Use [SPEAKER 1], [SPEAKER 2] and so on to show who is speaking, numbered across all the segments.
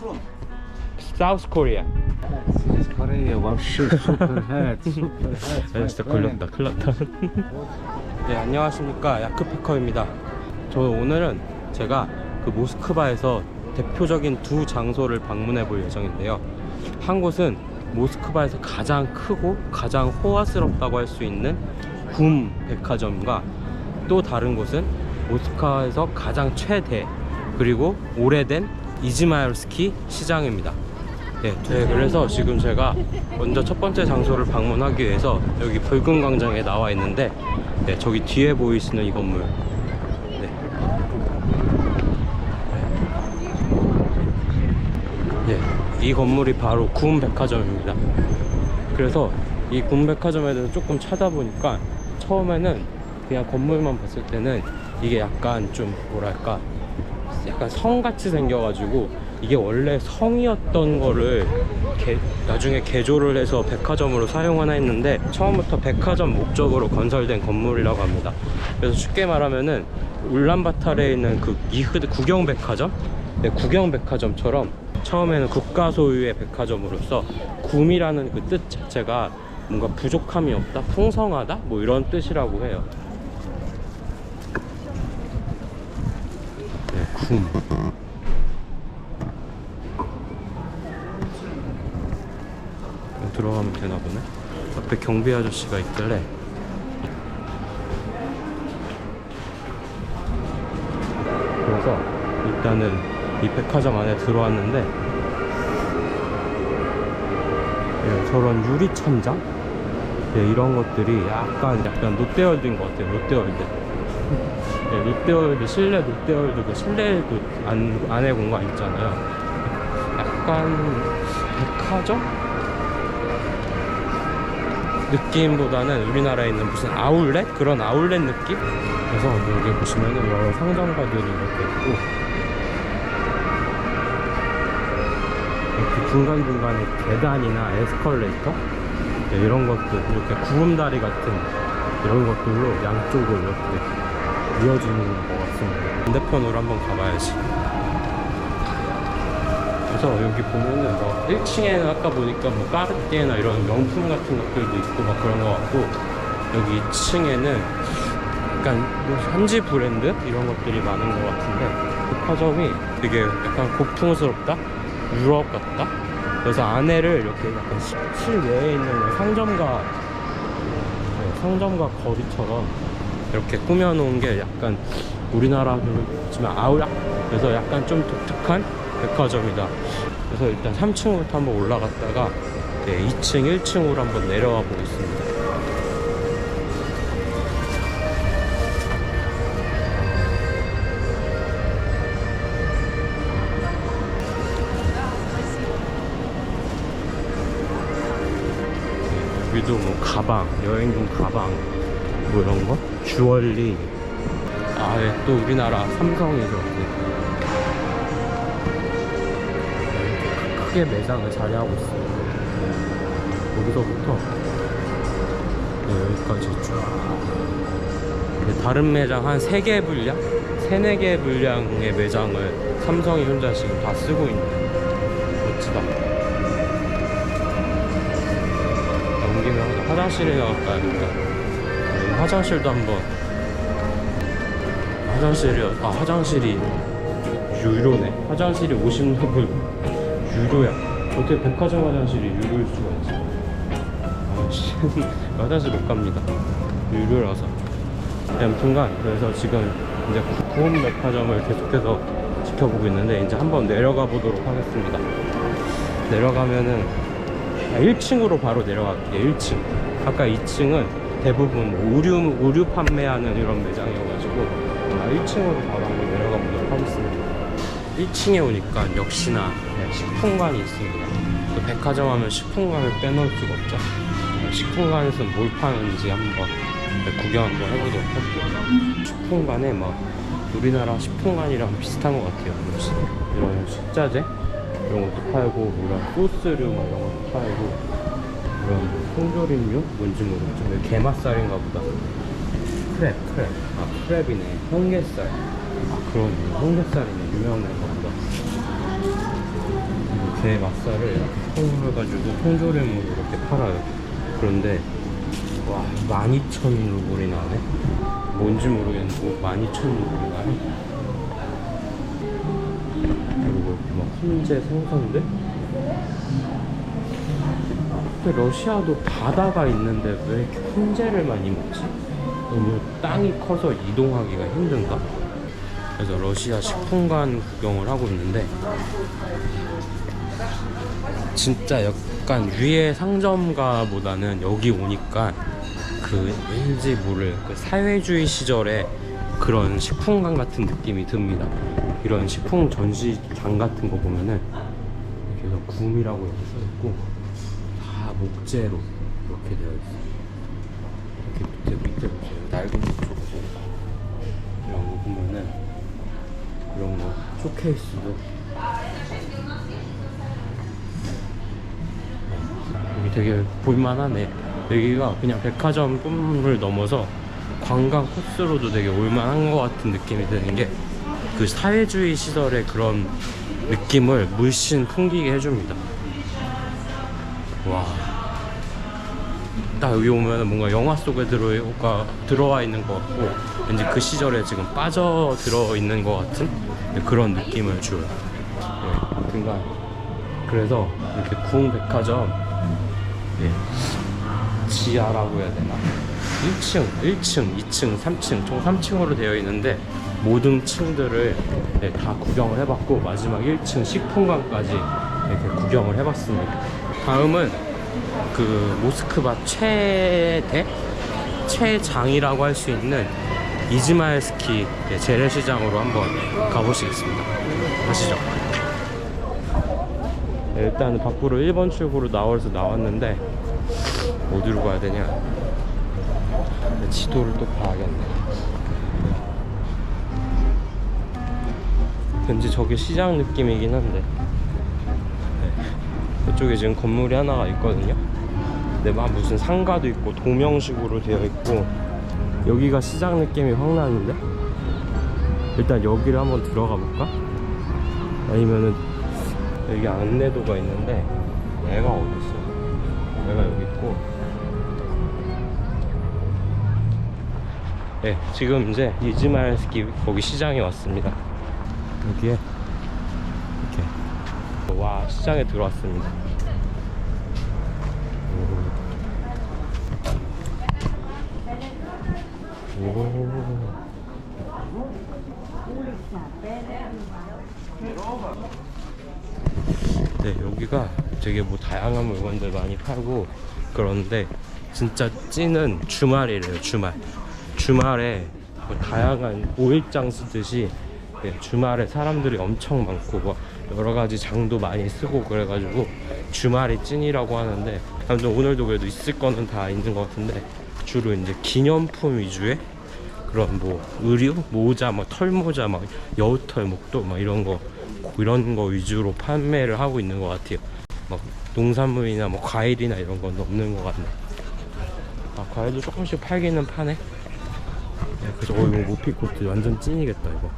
[SPEAKER 1] from?
[SPEAKER 2] South Korea.
[SPEAKER 1] This Korea, wow, super head, super head.
[SPEAKER 2] 아, 진짜 걸렸다. 네 안녕하십니까 야크피커입니다 저 오늘은 제가 그 모스크바에서 대표적인 두 장소를 방문해 볼 예정인데요 한 곳은 모스크바에서 가장 크고 가장 호화스럽다고 할 수 있는 굼 백화점과 또 다른 곳은 모스크바에서 가장 최대 그리고 오래된 이즈마일스키 시장입니다. 네, 네, 그래서 지금 제가 먼저 첫 번째 장소를 방문하기 위해서 여기 붉은 광장에 나와 있는데 네, 저기 뒤에 보이시는 이 건물 네. 네, 이 건물이 바로 구운백화점입니다. 그래서 이 구운백화점에 대해서 조금 찾아보니까 처음에는 그냥 건물만 봤을 때는 이게 약간 좀 뭐랄까 약간 성같이 생겨가지고 이게 원래 성이었던 거를 개- 나중에 개조를 해서 백화점으로 사용하나 했는데 처음부터 백화점 목적으로 건설된 건물이라고 합니다. 그래서 쉽게 말하면은 울란바타르에 있는 그 이흐드 구경백화점, 네, 구경백화점처럼 처음에는 국가 소유의 백화점으로서 굼이라는 그 뜻 자체가 뭔가 부족함이 없다, 풍성하다, 뭐 이런 뜻이라고 해요. 네, 굼. 들어가면 되나 보네. 앞에 경비 아저씨가 있길래. 그래서 일단은 이 백화점 안에 들어왔는데 예, 저런 유리 천장 예, 이런 것들이 약간 약간 롯데월드인 것 같아요. 롯데월드. 예, 롯데월드 실내 롯데월드 그 실내도 안 안에 공간 있잖아요. 약간 백화점 느낌보다는 우리나라에 있는 무슨 아울렛 그런 아울렛 느낌? 그래서 여기 보시면은 여러 상점가들이 이렇게 있고 이렇게 중간 중간에 계단이나 에스컬레이터 네, 이런 것들 이렇게 구름다리 같은 이런 것들로 양쪽을 이렇게 이어지는 것 같습니다. 반대편으로 한번 가봐야지. 그래서 여기 보면은 뭐 1층에는 아까 보니까 뭐 까르띠에나 이런 명품 같은 것들도 있고 막 그런 것 같고 여기 2층에는 약간 뭐 현지 브랜드 이런 것들이 많은 것 같은데 백화점이 되게 약간 고풍스럽다 유럽 같다 그래서 안에를 이렇게 약간 시- 실외에 있는 상점가 네, 상점가 거리처럼 이렇게 꾸며놓은 게 약간 우리나라지만 아울 그래서 약간 좀 독특한 백화점이다. 그래서 일단 3층부터 한번 올라갔다가 네, 2층, 1층으로 한번 내려가 보겠습니다. 네, 여기도 뭐 가방, 여행용 가방, 뭐 이런 거, 주얼리. 아, 예, 또 우리나라 삼성이죠. 네. 크게 매장을 자리하고 있어요. 여기서부터 네, 여기까지 쭉. 네, 다른 매장 한 3개 분량? 3, 4개 분량의 매장을 삼성이 혼자 지금 다 쓰고 있네. 멋지다. 화- 화장실에 나갈까야겠다. 네, 화장실도 한번. 화장실이, 아, 화장실이 유료네. 화장실이 50루블 유료야. 어떻게 백화점 화장실이 유료일 수가 있지? 아씨, 화장실 못 갑니다. 유료라서. 네, 아무튼간 그래서 지금 이제 구- 구원 백화점을 계속해서 지켜보고 있는데 이제 한번 내려가 보도록 하겠습니다. 내려가면은 1층으로 바로 내려갈게요. 1층. 아까 2층은 대부분 의류 의류 판매하는 이런 매장이어가지고 1층으로 바로 한번 내려가 보도록 하겠습니다. 1층에 오니까 역시나 네, 식품관이 있습니다. 또 백화점 하면 식품관을 빼놓을 수가 없죠. 네, 식품관에서 뭘 파는지 한번 네, 구경 한번 해보도록 할게요. 식품관에 막 우리나라 식품관이랑 비슷한 것 같아요. 이런 식자재 이런 것도 팔고 이런 소스류 막 이런 것도 팔고 이런 통조림류 뭔지 모르겠죠. 이게 게맛살인가 보다. 크랩, 크랩. 아, 크랩이네. 홍게살. 아, 그러네. 홍게살이네. 유명한 거 보다. 게 맛살을 이렇게 통해가지고 통조림으로 이렇게 팔아요. 그런데 와 12,000루블이 나네. 뭔지 모르겠는데 12,000루블이 나네. 그리고 막 훈제 생선들? 근데 러시아도 바다가 있는데 왜 이렇게 훈제를 많이 먹지? 너무 땅이 커서 이동하기가 힘든가? 그래서 러시아 식품관 구경을 하고 있는데 진짜 약간 위에 상점가보다는 여기 오니까 그 왠지 모를 그 사회주의 시절의 그런 식품관 같은 느낌이 듭니다. 이런 식품 전시장 같은 거 보면은 이렇게 해서 굼이라고 여기 써 있고 다 목재로 이렇게 되어 있어요. 이렇게 밑에 밑에 보세요. 낡은 쪽 이런 거 보면은 이런 거 쇼케이스도 여기 되게 볼만하네. 여기가 그냥 백화점뿐을 넘어서 관광 코스로도 되게 올만한 것 같은 느낌이 드는 게 그 사회주의 시절의 그런 느낌을 물씬 풍기게 해줍니다. 딱 여기 오면 뭔가 영화 속에 들어가, 들어와 있는 것 같고 왠지 그 시절에 지금 빠져 들어 있는 것 같은 그런 느낌을 줘요. 네, 그러니까 그래서 이렇게 구흥백화점 예, 지하라고 해야 되나? 1층, 1층, 2층, 3층 총 3층으로 되어 있는데 모든 층들을 네, 다 구경을 해봤고 마지막 1층 식품관까지 이렇게 구경을 해봤습니다. 다음은 그 모스크바 최대 최장이라고 할 수 있는 이즈마일스키 네, 재래시장으로 한번 가보시겠습니다. 가시죠. 네, 일단 밖으로 1번 출구로 나와서 나왔는데 어디로 가야 되냐? 네, 지도를 또 봐야겠네. 왠지 저게 시장 느낌이긴 한데 네. 이쪽에 지금 건물이 하나가 있거든요. 근데 막 무슨 상가도 있고 도명식으로 되어 있고 여기가 시장 느낌이 확 나는데? 일단 여기를 한번 들어가 볼까? 아니면은 여기 안내도가 있는데 얘가 어디 있어? 얘가 여기 있고. 네 지금 이제 이즈마일스키 거기 시장에 왔습니다. 여기에? 이렇게. 와 시장에 들어왔습니다 오. 오. 네, 여기가 되게 뭐 다양한 물건들 많이 팔고 그런데 진짜 찐은 주말이래요, 주말. 주말에 뭐 다양한 오일장 쓰듯이 예, 주말에 사람들이 엄청 많고 뭐 여러 가지 장도 많이 쓰고 그래가지고 주말이 찐이라고 하는데 아무튼 오늘도 그래도 있을 거는 다 있는 것 같은데 주로 이제 기념품 위주의 그런 뭐 의류 모자 뭐 털모자 막 여우털 목도 막 이런 거 이런 거 위주로 판매를 하고 있는 것 같아요. 막 농산물이나 뭐 과일이나 이런 건 없는 것 같네. 아 과일도 조금씩 팔기는 파네. 네, 그래서 어 이거 모피코트 완전 찐이겠다 이거.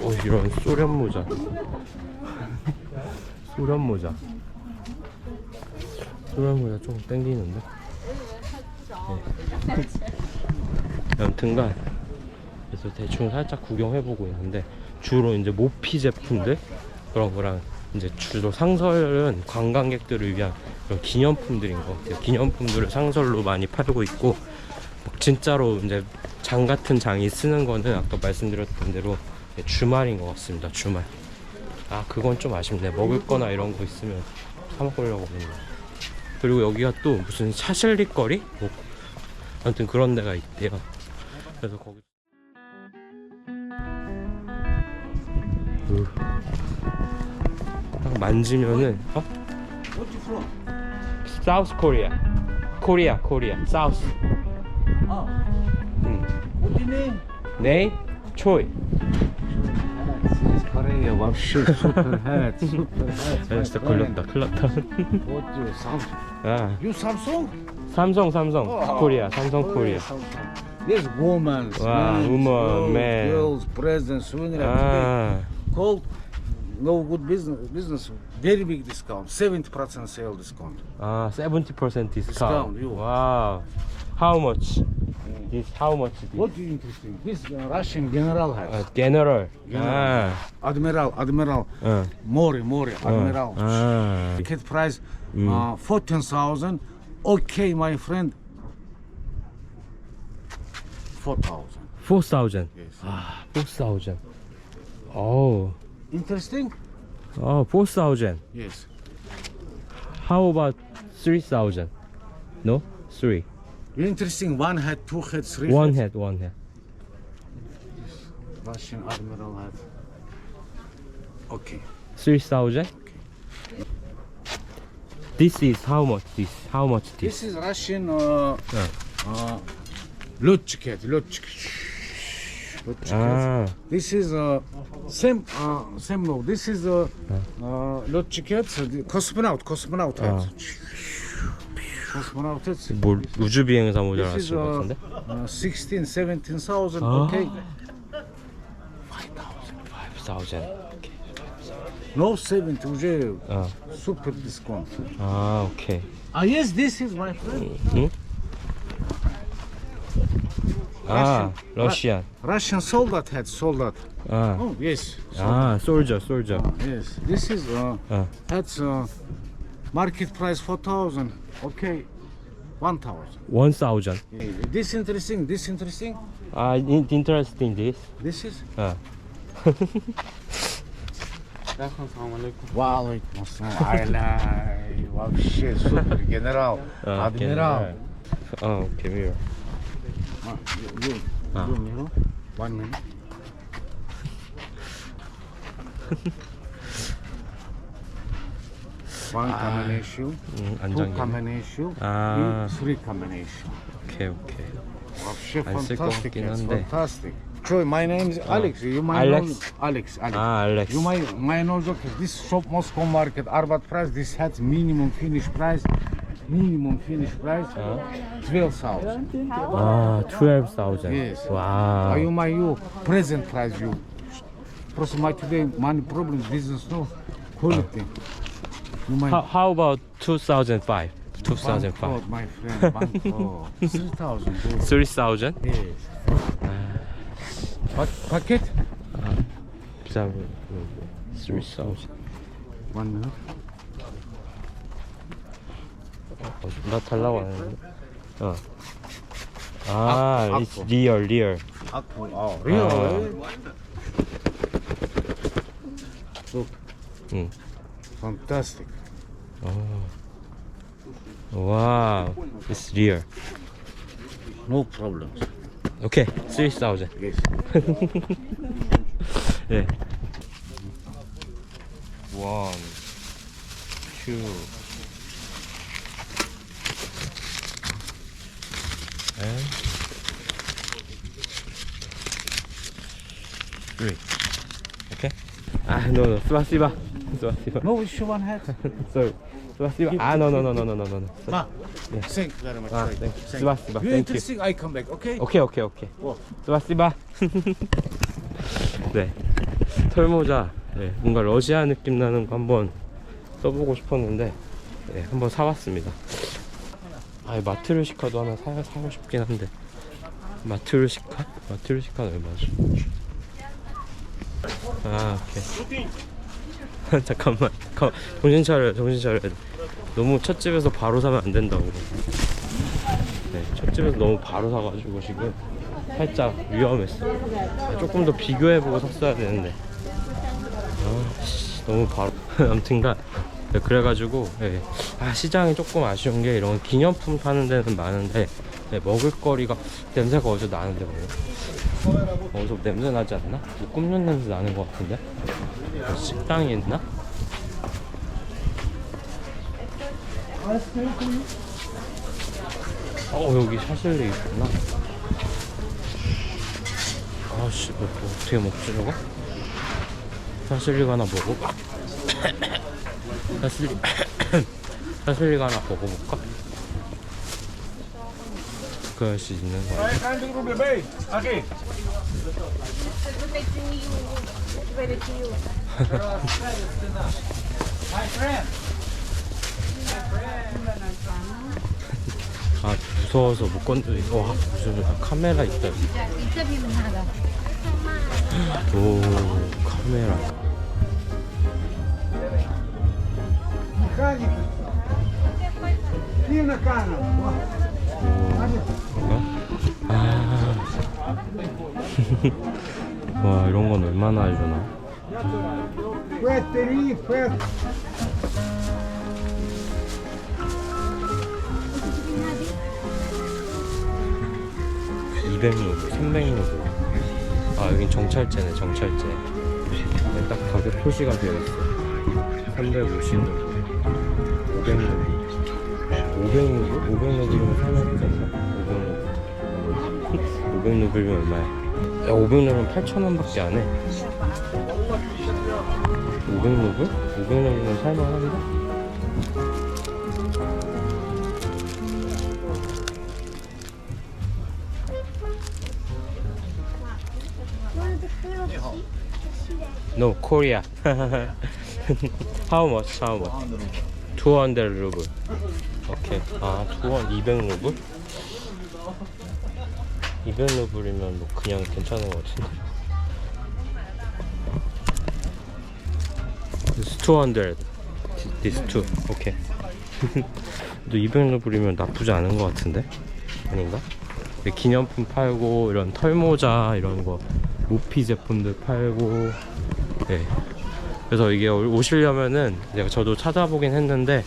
[SPEAKER 2] 어 이런 소련 모자. 소련 모자. 소련 모자 좀 땡기는데? 네. 여튼간 그래서 대충 살짝 구경해보고 있는데 주로 이제 모피 제품들 그런 거랑 이제 주로 상설은 관광객들을 위한 그런 기념품들인 것 같아요. 기념품들을 상설로 많이 팔고 있고 막 진짜로 이제 장 같은 장이 쓰는 거는 아까 말씀드렸던 대로 주말인 것 같습니다. 주말. 아 그건 좀 아쉽네. 먹을 거나 이런 거 있으면 사 먹으려고 했는데. 그리고 여기가 또 무슨 샤실릭 거리? 뭐 아무튼 그런 데가 있대요. 그래서 거기 으. 딱 만지면은 어? 사우스 코리아 코리아 코리아 사우스
[SPEAKER 1] Ah,
[SPEAKER 2] 응.
[SPEAKER 1] what do you name?
[SPEAKER 2] 네 초이
[SPEAKER 1] Korea вообще супер hat, super hat.
[SPEAKER 2] 아 진짜 걸렸다 큰일 났다
[SPEAKER 1] What you Samsung?
[SPEAKER 2] 아
[SPEAKER 1] You Samsung?
[SPEAKER 2] 삼성 삼성 코리아 삼성 코리아
[SPEAKER 1] There's women,
[SPEAKER 2] Wow,
[SPEAKER 1] men,
[SPEAKER 2] woman,
[SPEAKER 1] girls,
[SPEAKER 2] man.
[SPEAKER 1] girls, presents, winner.
[SPEAKER 2] 아
[SPEAKER 1] Called no good business. Business very big discount. Seventy percent sale discount.
[SPEAKER 2] 아, 70% discount.
[SPEAKER 1] Discount, you.
[SPEAKER 2] 와우. How much? This how much? This?
[SPEAKER 1] What do you interesting? This uh, Russian general has.
[SPEAKER 2] 아, general.
[SPEAKER 1] General.
[SPEAKER 2] 아,
[SPEAKER 1] Admiral, Admiral,
[SPEAKER 2] 응.
[SPEAKER 1] Mori, Mori, Admiral.
[SPEAKER 2] 아.
[SPEAKER 1] Ticket price uh, fourteen thousand. Okay, my friend. 4,000.
[SPEAKER 2] 4,000?
[SPEAKER 1] Yes.
[SPEAKER 2] Ah, 4,000. Oh.
[SPEAKER 1] Interesting?
[SPEAKER 2] Oh, 4,000.
[SPEAKER 1] Yes.
[SPEAKER 2] How about 3,000? No? 3.
[SPEAKER 1] Interesting. One head, two head, three
[SPEAKER 2] One
[SPEAKER 1] head,
[SPEAKER 2] head one head.
[SPEAKER 1] Russian admiral had. Okay.
[SPEAKER 2] 3,000? This is how much this? How much this?
[SPEAKER 1] This is Russian uh,
[SPEAKER 2] Yeah.
[SPEAKER 1] uh, Lutchiket, Lutchiket. Lutchiket.
[SPEAKER 2] 아,
[SPEAKER 1] This is uh, same, uh, same no. This is uh, uh, Lutchiket, uh, the cosmonaut, cosmonaut head.
[SPEAKER 2] 아.
[SPEAKER 1] Cosmonaut head.
[SPEAKER 2] 뭘 우주 비행사 모델
[SPEAKER 1] This is
[SPEAKER 2] 하시는 것
[SPEAKER 1] uh,
[SPEAKER 2] 같은데?
[SPEAKER 1] uh, 16, 17,000.
[SPEAKER 2] Ah.
[SPEAKER 1] Okay.
[SPEAKER 2] 5,000.
[SPEAKER 1] No 70,
[SPEAKER 2] 어.
[SPEAKER 1] super discount.
[SPEAKER 2] 아, 오케이.
[SPEAKER 1] Ah, yes, this is my friend.
[SPEAKER 2] 응? 아,
[SPEAKER 1] Russian soldat had soldat.
[SPEAKER 2] 아,
[SPEAKER 1] Oh, yes.
[SPEAKER 2] 아, soldier. 솔저.
[SPEAKER 1] Ah, yes, this is uh, that's uh, market price 4,000. Okay, 1,000. One thousand. This interesting, this interesting.
[SPEAKER 2] 아, interesting this.
[SPEAKER 1] This is
[SPEAKER 2] Ah.
[SPEAKER 1] Welkom, salam alaikum. Waalaikum salam. Wauw,
[SPEAKER 2] shit,
[SPEAKER 1] super.
[SPEAKER 2] Generaal. Ah, Admiraal. Oh, okay, here.
[SPEAKER 1] Ah, you, you,
[SPEAKER 2] ah.
[SPEAKER 1] you, you, one minute. one combination,
[SPEAKER 2] 음,
[SPEAKER 1] two combination, 아. three combination.
[SPEAKER 2] 오케이 오케이. 안쓸것 같긴 한데.
[SPEAKER 1] Fantastic. Troy, my name is Alex. Oh. You might
[SPEAKER 2] Alex?
[SPEAKER 1] know Alex. Alex.
[SPEAKER 2] Ah, Alex.
[SPEAKER 1] You might might know okay. This shop Moscow market, Arbat price. This hat minimum finish price. Minimum finish price twelve thousand.
[SPEAKER 2] Ah, twelve thousand.
[SPEAKER 1] Yes.
[SPEAKER 2] Wow.
[SPEAKER 1] Are you my you present price you? Просто my today money problems business no quality. You might.
[SPEAKER 2] How, how about two thousand
[SPEAKER 1] five? Two thousand five. my friend. Bankroll. Three thousand.
[SPEAKER 2] Three thousand.
[SPEAKER 1] Yes. Ah. What packet?
[SPEAKER 2] 비싸면 3,000.
[SPEAKER 1] One minute.
[SPEAKER 2] 어, 나 달라고 안 했는데. 어. 아,
[SPEAKER 1] 아,
[SPEAKER 2] it's
[SPEAKER 1] 아쿠.
[SPEAKER 2] real, real.
[SPEAKER 1] Aqua. Oh, really? Look,
[SPEAKER 2] 응.
[SPEAKER 1] fantastic.
[SPEAKER 2] 와우, it's real.
[SPEAKER 1] No problems.
[SPEAKER 2] 오케이 3000
[SPEAKER 1] yes.
[SPEAKER 2] 예. 원, 큐. 에. no, no. 스바시바. 스바시바.
[SPEAKER 1] No, it's one head.
[SPEAKER 2] Sorry. すばすりばあのののののののの
[SPEAKER 1] Ma, thank you very much.
[SPEAKER 2] Ah,
[SPEAKER 1] thank you. Siba,
[SPEAKER 2] siba,
[SPEAKER 1] you.
[SPEAKER 2] thank you.
[SPEAKER 1] interesting, I come back, okay?
[SPEAKER 2] 오케이 오케이 오케이
[SPEAKER 1] 어.
[SPEAKER 2] 스바스바 네 털모자 네, 뭔가 러시아 느낌 나는 거 한번 써보고 싶었는데 네, 한번 사왔습니다 아 마트루시카도 하나 사, 사고 싶긴 한데 마트루시카? 마트루시카는 얼마지? 아 오케이 잠깐만. 잠깐만. 정신 차려요, 정신 차려야 돼. 너무 첫 집에서 바로 사면 안 된다고. 네, 첫 집에서 너무 바로 사가지고 지금 살짝 위험했어. 아, 조금 더 비교해보고 샀어야 되는데. 아, 씨, 너무 바로. 아무튼간 네, 그래가지고 예. 아, 시장이 조금 아쉬운 게 이런 기념품 파는 데는 많은데 네, 먹을거리가 냄새가 어디서 나는데 뭐 어디서 냄새 나지 않나? 뭐 굽는 냄새 나는 것 같은데 뭐 식당이 있나? 어 여기 샤실리 있구나 아씨 뭐, 뭐 어떻게 먹지 저거? 샤실리가 하나 먹어봐 샤실리 샤실리가 하나 먹어볼까? 그 할수 있는 거 아니야? 아 무서워서 못 건드리. 와 무슨 카메라 있다. 오 카메라. 오, 아. 와 이런 건 얼마나 해주나?
[SPEAKER 3] Quatteri, quatteri.
[SPEAKER 2] 200루블, 300루블. 아 여긴 정찰제네 정찰제. 네, 딱 가격 표시가 되어 있어. 350루블, 500루블. 500루블? 500루블이면 살만하겠나? 500루블. 500루블이면 얼마야? 야 500루블은 8,000원밖에 안 해. 500루블? 500루블이면 살만한데? No, Korea. How much? How much? 200 루블. 오케이. 아, 200, 200 루블? 200 루블이면 뭐 그냥 괜찮은 것 같은데. 200. This two. 오케이. 또 200 루블이면 나쁘지 않은 것 같은데? 아닌가? 근데 기념품 팔고 이런 털모자 이런 거 모피 제품들 팔고 네. 그래서 이게 오- 오시려면은 내가 저도 찾아보긴 했는데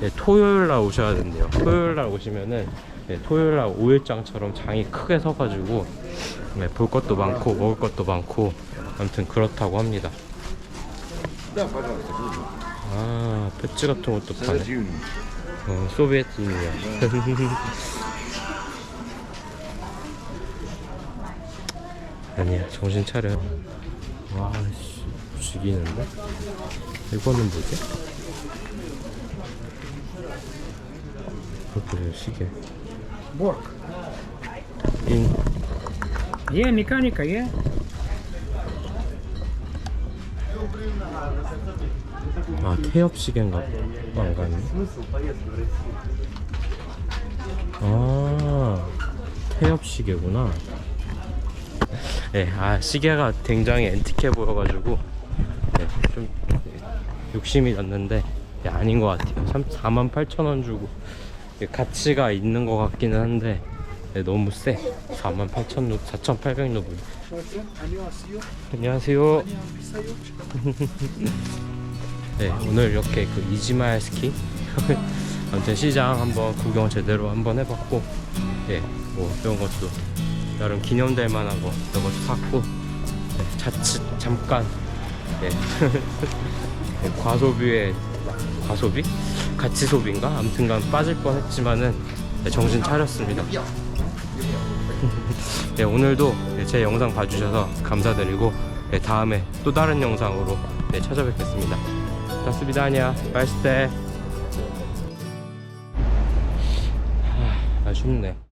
[SPEAKER 2] 네, 토요일 날 오셔야 된대요. 토요일 날 오시면은 네, 토요일 날 5일장처럼 장이 크게 서가지고 네, 볼 것도 많고 먹을 것도 많고 아무튼 그렇다고 합니다. 아 배지 같은 것도 파네. 어, 소비에트 유니언. 아니야 정신 차려. 와 씨 죽이는데? 이거는 뭐지? 그래 시계.
[SPEAKER 3] Bork.
[SPEAKER 2] 인
[SPEAKER 3] Je, mekanika, je.
[SPEAKER 2] 아 태엽 시계인가? 봐. 안 가네. 아 태엽 시계구나. 네, 아 시계가 굉장히 앤틱해 보여가지고 네, 좀 욕심이 났는데 네, 아닌 것 같아요. 4만 8천 원 주고 네, 가치가 있는 것 같기는 한데 네, 너무 세. 4만 8천 루, 4,800 루블. 안녕하세요. 네, 오늘 이렇게 그 이지마일 스키 아무튼 시장 한번 구경 제대로 한번 해봤고 예, 뭐 이런 것도 나름 기념될 만한 거 이런 것도 샀고 네, 자칫 잠깐 예. 네, 과소비에 과소비? 가치 소비인가? 아무튼간 빠질 뻔했지만은 네, 정신 차렸습니다. 예, 오늘도 예, 제 영상 봐주셔서 감사드리고 예, 다음에 또 다른 영상으로 예, 찾아뵙겠습니다. 좋습니다. 아니야. 맛있대. 아, 춥네.